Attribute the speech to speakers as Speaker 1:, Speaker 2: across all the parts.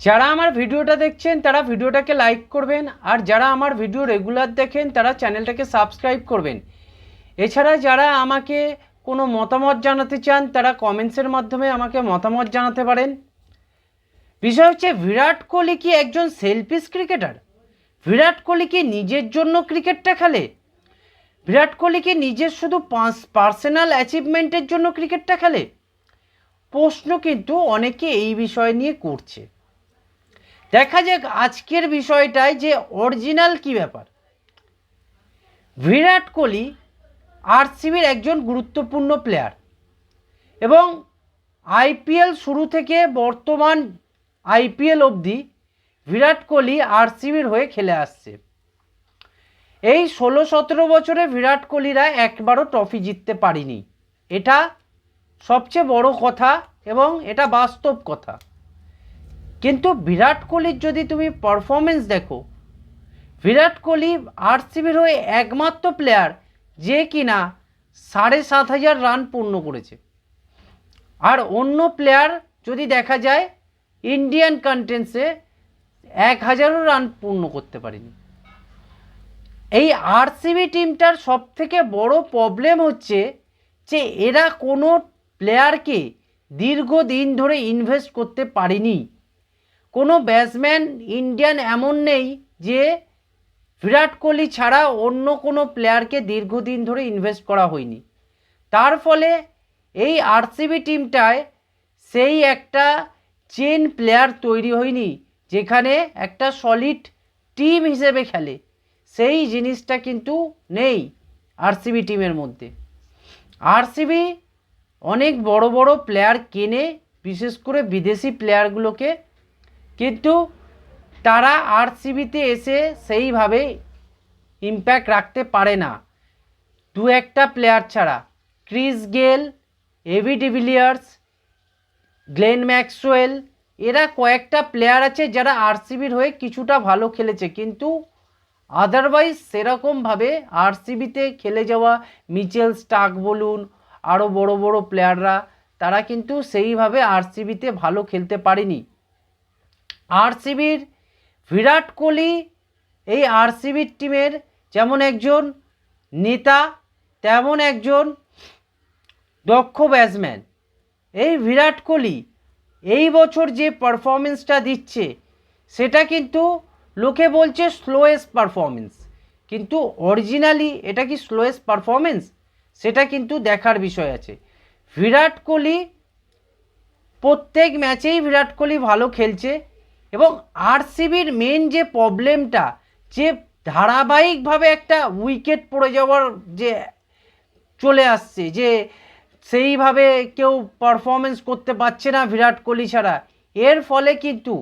Speaker 1: যারা আমার ভিডিওটা দেখছেন, তারা ভিডিওটাকে লাইক করবেন, আর যারা আমার ভিডিও রেগুলার দেখেন, তারা চ্যানেলটাকে সাবস্ক্রাইব করবেন। এছাড়া যারা আমাকে কোনো মতামত জানাতে চান, তারা কমেন্টসের মাধ্যমে আমাকে মতামত জানাতে পারেন। বিষয় হচ্ছে, বিরাট কোহলি কি একজন সেলফিস ক্রিকেটার বিরাট কোহলি কি নিজের জন্য ক্রিকেটটা খেলে? বিরাট কোহলি কি নিজের শুধু পার্সোনাল অ্যাচিভমেন্টের জন্য ক্রিকেটটা খেলে? প্রশ্ন কিন্তু অনেকে এই বিষয় নিয়ে করছে। দেখা যাক আজকের বিষয়টায় যে অরিজিনাল কি ব্যাপার। বিরাট কোহলি আরসিবির একজন গুরুত্বপূর্ণ প্লেয়ার এবং আইপিএল শুরু থেকে বর্তমান আইপিএল অবধি বিরাট কোহলি আরসিবির হয়ে খেলে আসছে। এই ষোলো সতেরো বছরে বিরাট কোহলিরা একবারও ট্রফি জিততে পারিনি। এটা সবচেয়ে বড় কথা এবং এটা বাস্তব কথা। কিন্তু বিরাট কোহলির যদি তুমি পারফরমেন্স দেখো, বিরাট কোহলি আরসিবির হয়ে একমাত্র প্লেয়ার যে কিনা সাড়ে সাত হাজার রান পূর্ণ করেছে। আর অন্য প্লেয়ার যদি দেখা যায় ইন্ডিয়ান কন্টেন্সে এক হাজারও রান পূর্ণ করতে পারেনি। এই আরসিবি টিমটার সব থেকে বড় প্রবলেম হচ্ছে যে এরা কোনো প্লেয়ারকে দীর্ঘদিন ধরে ইনভেস্ট করতে পারেনি। কোনো ব্যাটসম্যান ইন্ডিয়ান এমন নেই যে বিরাট কোহলি ছাড়া অন্য কোনো প্লেয়ারকে দীর্ঘদিন ধরে ইনভেস্ট করা হয়নি। তার ফলে এই আরসিবি টিমটায় সেই একটা চেন প্লেয়ার তৈরি হয়নি, যেখানে একটা সলিড টিম হিসেবে খেলে। সেই জিনিসটা কিন্তু নেই আরসিবি টিমের মধ্যে। আরসিবি অনেক বড় বড় প্লেয়ার কেনে, বিশেষ করে বিদেশি প্লেয়ারগুলোকে কিন্তু তারা আরসিবিতে এসে সেইভাবে ইম্প্যাক্ট রাখতে পারে না। দু একটা প্লেয়ার ছাড়া, Chris Gayle, AV de Villiers Glenn Maxwell, এরা কয়েকটা প্লেয়ার আছে যারা আরসিবির হয়ে কিছুটা ভালো খেলেছে। কিন্তু আদারওয়াইজ সেরকমভাবে আরসিবিতে খেলে যাওয়া মিচেল স্টাক বলুন আরও বড় বড় প্লেয়াররা তারা কিন্তু সেইভাবে আরসিবিতে ভালো খেলতে পারেনি। আরসিবির বিরাট কোহলি এই আরসিবির টিমের যেমন একজন নেতা, তেমন একজন দক্ষ ব্যাটসম্যান এই বিরাট কোহলি এই বছর যে পারফরমেন্সটা দিচ্ছে, সেটা কিন্তু লোকে বলছে স্লোয়েস্ট পারফরমেন্স কিন্তু অরিজিনালি এটা কি স্লোয়েস্ট পারফরমেন্স সেটা কিন্তু দেখার বিষয় আছে। বিরাট কোহলি প্রত্যেক ম্যাচেই বিরাট কোহলি ভালো খেলছে। এবং আরসিবির মেন যে প্রবলেমটা যে ধারাবাহিকভাবে একটা উইকেট পড়ে যাওয়ার যে চলে আসছে, যে সেইভাবে কেউ পারফরমেন্স করতে পারছে না বিরাট কোহলি ছাড়া, এর ফলে কিন্তু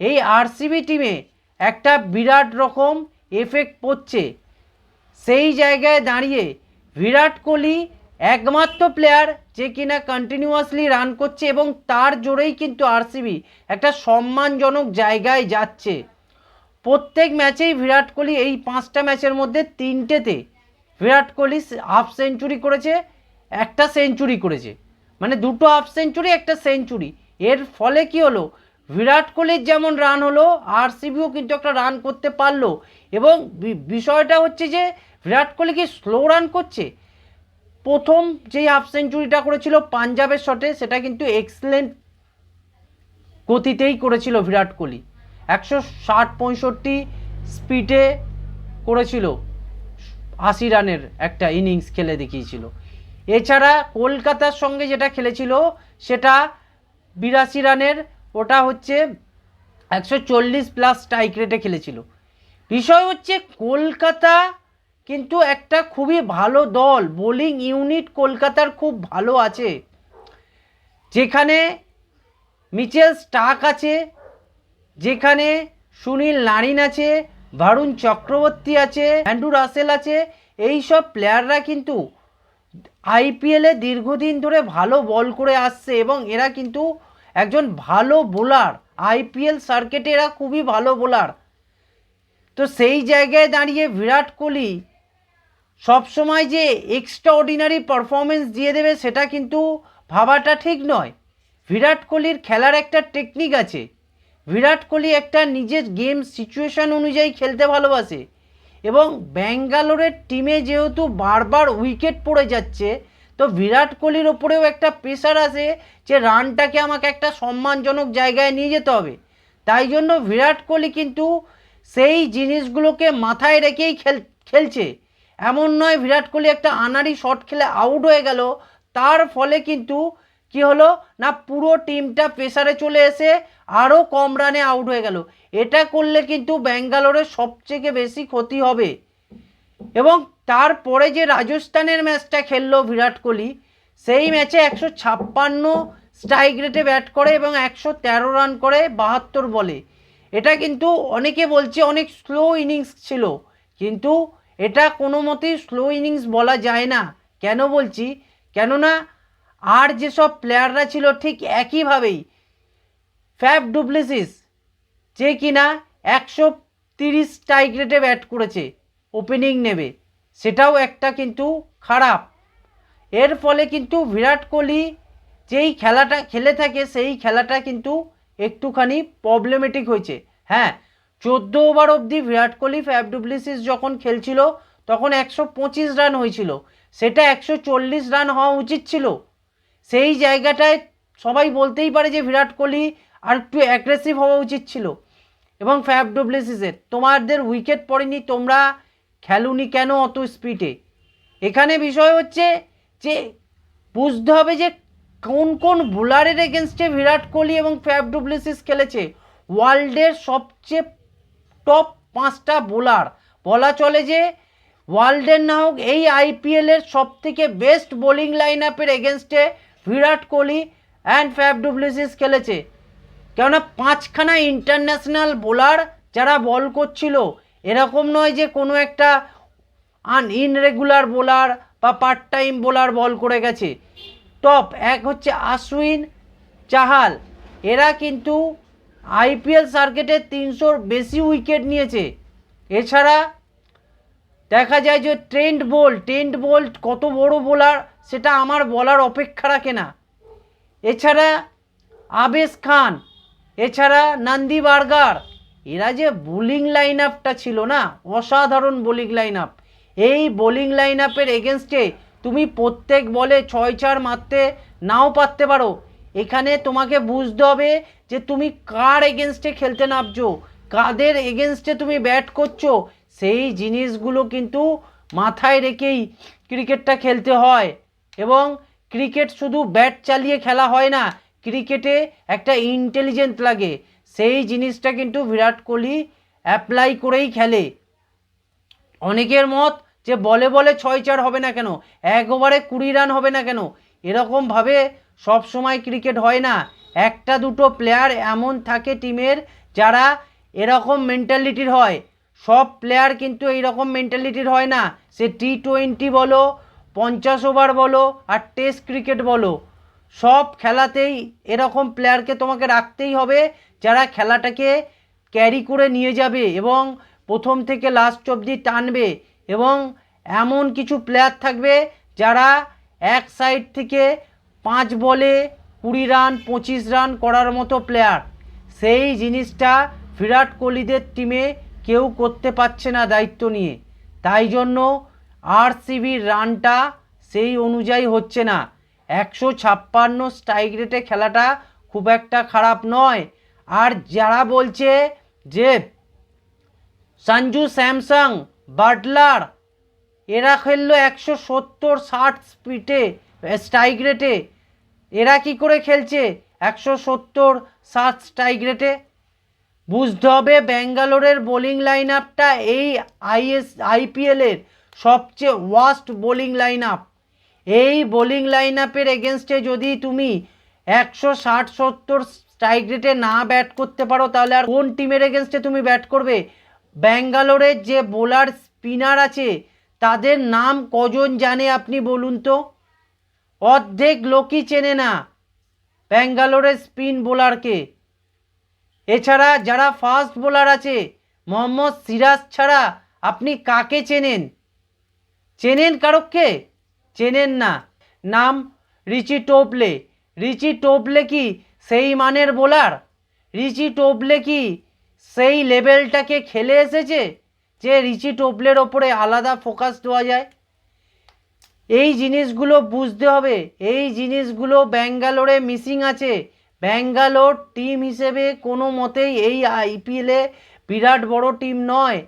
Speaker 1: এই আরসিবি টিমে একটা বিরাট রকম এফেক্ট পড়ছে। সেই জায়গায় দাঁড়িয়ে বিরাট কোহলি একমাত্র প্লেয়ার যে কিনা কন্টিনিউয়াসলি রান করছে এবং তার জোরেই কিন্তু আরসিবি একটা সম্মানজনক জায়গায় যাচ্ছে। প্রত্যেক ম্যাচেই বিরাট কোহলি এই পাঁচটা ম্যাচের মধ্যে তিনটেতে বিরাট কোহলি হাফ সেঞ্চুরি করেছে, একটা সেঞ্চুরি করেছে। মানে দুটো হাফ সেঞ্চুরি একটা সেঞ্চুরি এর ফলে কি হলো? বিরাট কোহলির যেমন রান হলো আরসিবিও কিন্তু একটা রান করতে পারল এবং বিষয়টা হচ্ছে যে বিরাট কোহলি কি স্লো রান করছে? প্রথম যেই হাফ সেঞ্চুরিটা করেছিল পাঞ্জাবের শটে, সেটা কিন্তু এক্সেলেন্ট গতিতেই করেছিল বিরাট কোহলি। একশো ষাট পঁয়ষট্টি স্পিডে করেছিল। আশি রানের একটা ইনিংস খেলে দেখিয়েছিল। এছাড়া কলকাতার সঙ্গে যেটা খেলেছিল, সেটা বিরাশি রানের, ওটা হচ্ছে একশো চল্লিশ প্লাস স্ট্রাইক রেটে খেলেছিল। বিষয় হচ্ছে কলকাতা কিন্তু একটা খুবই ভালো দল বোলিং ইউনিট কলকাতার খুব ভালো আছে। যেখানে মিচেল স্টাক আছে, যেখানে সুনীল নারিন আছে ভারুণ চক্রবর্তী আছে অ্যান্ড্রু রাসেল আছে এই সব প্লেয়াররা কিন্তু আইপিএলে দীর্ঘদিন ধরে ভালো বল করে আসছে এবং এরা কিন্তু একজন ভালো বোলার আইপিএল সার্কিটে এরা খুবই ভালো বোলার তো সেই জায়গায় দাঁড়িয়ে বিরাট কোহলি সবসময় যে এক্সট্রা অর্ডিনারি পারফরমেন্স দিয়ে দেবে, সেটা কিন্তু ভাবাটা ঠিক নয়। বিরাট কোহলির খেলার একটা টেকনিক আছে। বিরাট কোহলি একটা নিজের গেম সিচুয়েশন অনুযায়ী খেলতে ভালোবাসে এবং ব্যাঙ্গালোরের টিমে যেহেতু বারবার উইকেট পড়ে যাচ্ছে, তো বিরাট কোহলির ওপরেও একটা প্রেশার আসে যে রানটাকে আমাকে একটা সম্মানজনক জায়গায় নিয়ে যেতে হবে। তাই জন্য বিরাট কোহলি কিন্তু সেই জিনিসগুলোকে মাথায় রেখেই খেল, খেলছে। এমন নয়, বিরাট কোহলি একটা আনারি শট খেলে আউট হয়ে গেল। তার ফলে কিন্তু কি হলো? না, পুরো টিমটা প্রেসারে চলে এসে আরও কম রানে আউট হয়ে গেল। এটা করলে কিন্তু ব্যাঙ্গালোরের সবথেকে বেশি ক্ষতি হবে। এবং তারপরে যে রাজস্থানের ম্যাচটা খেললো বিরাট কোহলি, সেই ম্যাচে একশো ছাপ্পান্ন স্ট্রাইক রেটে ব্যাট করে এবং একশো তেরো রান করে বাহাত্তর বলে। এটা কিন্তু অনেকে বলছে অনেক স্লো ইনিংস ছিল। কিন্তু এটা কোনো মতেই স্লো ইনিংস বলা যায় না। কেন বলছি? কেননা আর যেসব প্লেয়াররা ছিল ঠিক একইভাবেই। ফ্যাব ডুপ্লিসিস যে কিনা একশো তিরিশ স্ট্রাইক রেটে ব্যাট করেছে ওপেনিং নেবে, সেটাও একটা কিন্তু খারাপ। এর ফলে কিন্তু বিরাট কোহলি যেই খেলাটা, খেলে থাকে সেই খেলাটা কিন্তু একটুখানি প্রবলেমেটিক হয়েছে। হ্যাঁ চোদ্দ ওভার অবধি বিরাট কোহলি ফ্যাব ডুপ্লিসিস যখন খেলছিল, তখন একশো পঁচিশ রান হয়েছিল। সেটা একশো চল্লিশ রান হওয়া উচিত ছিল। সেই জায়গাটায় সবাই বলতেই পারে যে বিরাট কোহলি আর একটু অ্যাগ্রেসিভ হওয়া উচিত ছিল। এবং ফ্যাব ডুপ্লেসিসের তোমাদের উইকেট পড়েনি, তোমরা খেলুনি কেন অত স্পিডে এখানে বিষয় হচ্ছে যে, বুঝতে হবে যে কোন কোন বোলারের এগেনস্টে বিরাট কোহলি এবং ফ্যাব ডুপ্লেসিস খেলেছে। ওয়ার্ল্ডের সবচেয়ে পাঁচটা বোলার। বলা চলে যে ওয়ার্ল্ডের না হোক এই আইপিএলের সব থেকে বেস্ট বোলিং লাইন আপের এগেনস্টে Virat Kohli and Faf du Plessis খেলেছে। কেননা পাঁচখানা ইন্টারন্যাশনাল বোলার যারা বল করছিল, এরকম নয় যে কোনো একটা আন ইনরেগুলার বোলার বা পার্ট টাইম বোলার বল করে গেছে। টপ এক হচ্ছে আশ্বিন চাহাল। এরা কিন্তু আইপিএল সার্কিটে তিনশোর বেশি উইকেট নিয়েছে। এছাড়া দেখা যায় যে ট্রেন্ড বোল ট্রেন্ড বোল কত বড় বোলার সেটা আমার বলার অপেক্ষা রাখে না। এছাড়া আবেশ খান, এছাড়া নান্দি বার্গার, এরা যে বোলিং লাইন আপটা ছিল না, অসাধারণ বোলিং লাইন আপ এই বোলিং লাইন আপের এগেনস্টে তুমি প্রত্যেক বলে ছয় চার মারতে নাও পারতে পারো। এখানে তোমাকে বুঝতে হবে যে তুমি কার এগেনস্টে খেলতে নামছো? কাদের এগেনস্টে তুমি ব্যাট করছ? সেই জিনিসগুলো কিন্তু মাথায় রেখেই ক্রিকেটটা খেলতে হয়। এবং ক্রিকেট শুধু ব্যাট চালিয়ে খেলা হয় না, ক্রিকেটে একটা ইন্টেলিজেন্ট লাগে। সেই জিনিসটা কিন্তু বিরাট কোহলি অ্যাপ্লাই করেই খেলে। অনেকের মত যে বলে বলে ছয় চার হবে না কেন? এক ওভারে কুড়ি রান হবে না কেন? এরকমভাবে সবসময় ক্রিকেট হয় না। একটা দুটো প্লেয়ার এমন থাকে টিমের যারা এরকম মেন্টালিটির হয়। সব প্লেয়ার কিন্তু এইরকম মেন্টালিটির হয় না। সে টি টোয়েন্টি বলো, পঞ্চাশ ওভার বলো, আর টেস্ট ক্রিকেট বলো। সব খেলাতেই এরকম প্লেয়ারকে তোমাকে রাখতেই হবে, যারা খেলাটাকে ক্যারি করে নিয়ে যাবে এবং প্রথম থেকে লাস্ট অবধি টানবে এবং এমন কিছু প্লেয়ার থাকবে যারা এক সাইড থেকে পাঁচ বলে কুড়ি রান, পঁচিশ রান করার মতো প্লেয়ার সেই জিনিসটা বিরাট কোহলিদের টিমে কেউ করতে পারছে না দায়িত্ব নিয়ে। তাই জন্য আরসিবির রানটা সেই অনুযায়ী হচ্ছে না। একশো ছাপ্পান্ন স্ট্রাইক রেটে খেলাটা খুব একটা খারাপ নয়। আর যারা বলছে যে সঞ্জু স্যামসাং, বাটলার, এরা খেললো একশো সত্তর, ষাট স্পিডে স্ট্রাইক রেটে এরা কি করে খেলছে? একশো সত্তর ষাট স্ট্রাইক রেটে বুঝতে হবে ব্যাঙ্গালোরের বোলিং লাইন আপটা এই আইএস, আইপিএলের সবচেয়ে ওয়াস্ট বোলিং লাইন আপ এই বোলিং লাইন আপের এগেনস্টে যদি তুমি একশো ষাট সত্তর স্ট্রাইক রেটে না ব্যাট করতে পারো, তাহলে আর কোন টিমের এগেনস্টে তুমি ব্যাট করবে? ব্যাঙ্গালোরের যে বোলার স্পিনার আছে, তাদের নাম কজন জানে আপনি বলুন তো? অর্ধেক লোকই চেনে না ব্যাঙ্গালোরের স্পিন বোলারকে। এছাড়া যারা ফাস্ট বোলার আছে, মোহাম্মদ সিরাজ ছাড়া আপনি কাকে চেনেন? চেনেন কারককে চেনেন না। নাম রিচি টোপলে রিচি টোপলে কি সেই মানের বোলার? রিচি টোপলে কি সেই লেভেলটাকে খেলে এসেছে যে রিচি টোপলের ওপরে আলাদা ফোকাস দেওয়া যায়? এই জিনিসগুলো বুঝতে হবে। এই জিনিসগুলো ব্যাঙ্গালোরে মিসিং আছে। ব্যাঙ্গালোর টিম হিসেবে কোনো মতেই এই আইপিএলে বিরাট বড় টিম নয়।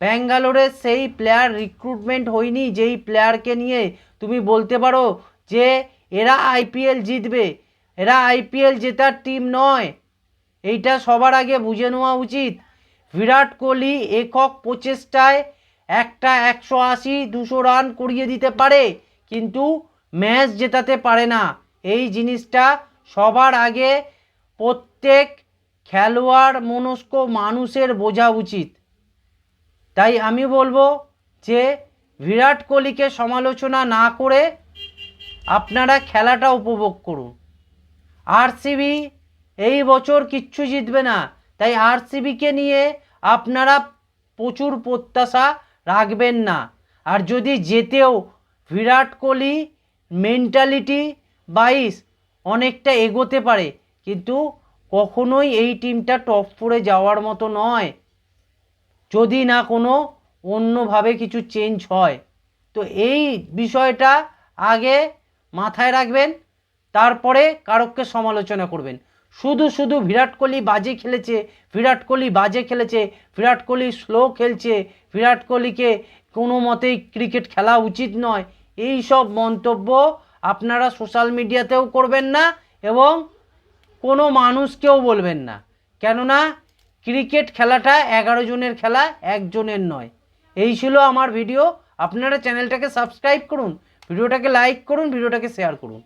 Speaker 1: ব্যাঙ্গালোরে সেই প্লেয়ার রিক্রুটমেন্ট হয়নি, যেই প্লেয়ারকে নিয়ে তুমি বলতে পারো যে এরা আইপিএল জিতবে। এরা আইপিএল জেতার টিম নয়। এইটা সবার আগে বুঝে নেওয়া উচিত। বিরাট কোহলি একক প্রচেষ্টায় একটা একশো আশি, দুশো রান করিয়ে দিতে পারে, কিন্তু ম্যাচ জেতাতে পারে না। এই জিনিসটা সবার আগে প্রত্যেক খেলোয়াড় মনস্ক মানুষের বোঝা উচিত। তাই আমি বলব যে, বিরাট কোহলিকে সমালোচনা না করে আপনারা খেলাটা উপভোগ করুন। আরসিবি এই বছর কিচ্ছু জিতবে না। তাই আরসিবিকে নিয়ে আপনারা প্রচুর প্রত্যাশা রাখবেন না। আর যদি যেতেও বিরাট কোহলি মেন্টালিটি বাইশ অনেকটা এগোতে পারে, কিন্তু কখনোই এই টিমটা টপ ফোরে যাওয়ার মতো নয়। যদি না কোনো অন্যভাবে কিছু চেঞ্জ হয়। তো এই বিষয়টা আগে মাথায় রাখবেন, তারপরে কারককে সমালোচনা করবেন। শুধু শুধু বিরাট কোহলি বাজে খেলেছে, বিরাট কোহলি বাজে খেলেছে, বিরাট কোহলি স্লো খেলছে, বিরাট কোহলিকে কোনো মতেই ক্রিকেট খেলা উচিত নয়। এই সব মন্তব্য আপনারা সোশ্যাল মিডিয়াতেও করবেন না এবং কোনো মানুষকেও বলবেন না। কেননা ক্রিকেট খেলাটা এগারো জনের খেলা একজনের নয়। এই ছিল আমার ভিডিও আপনারা চ্যানেলটাকে সাবস্ক্রাইব করুন ভিডিওটাকে লাইক করুন ভিডিওটাকে শেয়ার করুন।